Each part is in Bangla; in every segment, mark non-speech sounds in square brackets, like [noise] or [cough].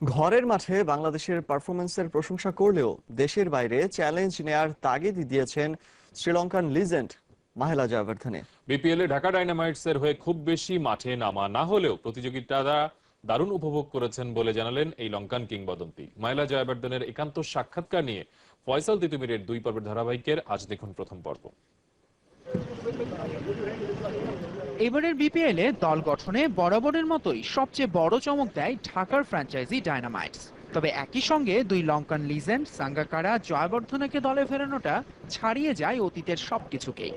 ঘরের মাঠে বাংলাদেশের পারফরমেন্সের প্রশংসা করলেও দেশের বাইরে চ্যালেঞ্জ নেয়ার তাগিদ দিয়েছেন শ্রীলঙ্কান লিজেন্ড মাহেলা জয়াবর্ধনে বিপিএল এ ঢাকা ডাইনামাইটস এর হয়ে খুব বেশি মাঠে নামা না হলেও প্রতিযোগিতারা দারুণ উপভোগ করেছেন বলে জানালেন এই লঙ্কান কিংবদন্তি। মাইলা জয়াবর্ধনের একান্ত সাক্ষাৎকার নিয়ে ফয়সাল তিতুমিরের দুই পর্বের ধারাবাহিকের আজ দেখুন প্রথম পর্ব। এবারের বিপিএল দল গঠনে বরাবরের মতোই সবচেয়ে বড় চমক দেয় ঢাকার ফ্র্যাঞ্চাইজি ডায়নামাইটস তবে একই সঙ্গে দুই লঙ্কান লিজেন্ড সাঙ্গাকারা, জয়বর্ধনেকে দলে ফেরানোটা ছাড়িয়ে যায় অতীতের সবকিছুকেই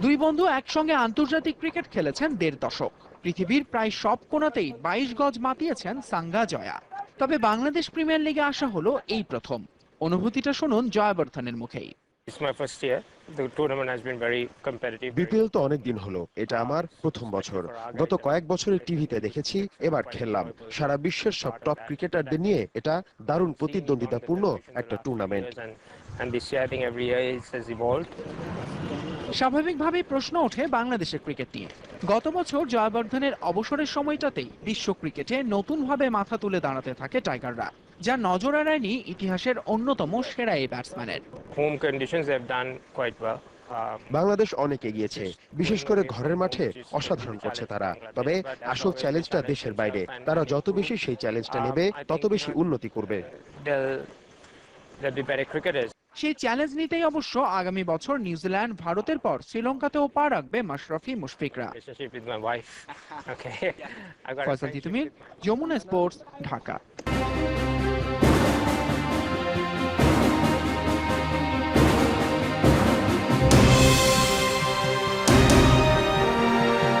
দুই বন্ধু একসঙ্গে আন্তর্জাতিক ক্রিকেট খেলেছেন দেড় দশক। পৃথিবীর প্রায় সব কোণাতেই বাইশ গজ মাতিয়েছেন সাঙ্গা জয়া। তবে বাংলাদেশ প্রিমিয়ার লিগে আসা হলো এই প্রথম। অনুভূতিটা শুনুন জয়বর্ধনের মুখেই। It's my first year. The tournament has been very competitive. BPL তো অনেক দিন হলো এটা আমার প্রথম বছর গত কয়েক বছরে টিভিতে দেখেছি এবার খেললাম সারা বিশ্বের সব টপ ক্রিকেটারদের নিয়ে এটা দারুণ প্রতিদ্বন্দ্বিতাপূর্ণ একটা tournament And, and this year, I think every year it has evolved. স্বাভাবিকভাবেই প্রশ্ন ওঠে বাংলাদেশের ক্রিকেট নিয়ে গত বছর জয়বর্ধনের অবসরের সময়টাতেই বিশ্ব ক্রিকেটে নতুনভাবে মাথা তুলে দাঁড়াতে থাকে টাইগাররা যা নজর এড়ায়নি ইতিহাসের অন্যতম সেরা এই ব্যাটসম্যানের Home conditions, they done quite well. Uh, Bangladesh অনেক এগিয়েছে। বিশেষ করে ঘরের মাঠে অসাধারণ করছে তারা। তবে আসল চ্যালেঞ্জটা দেশের বাইরে। তারা যত বেশি সেই চ্যালেঞ্জটা নেবে তত বেশি উন্নতি করবে. সেই চ্যালেঞ্জ নিতেই অবশ্য আগামী বছর নিউজিল্যান্ড ভারতের পর শ্রীলঙ্কাতেও পা রাখবে মাশরাফি মুশফিকরা। [laughs] [laughs] ফয়সাল তিতুমির যমুনা স্পোর্টস ঢাকা।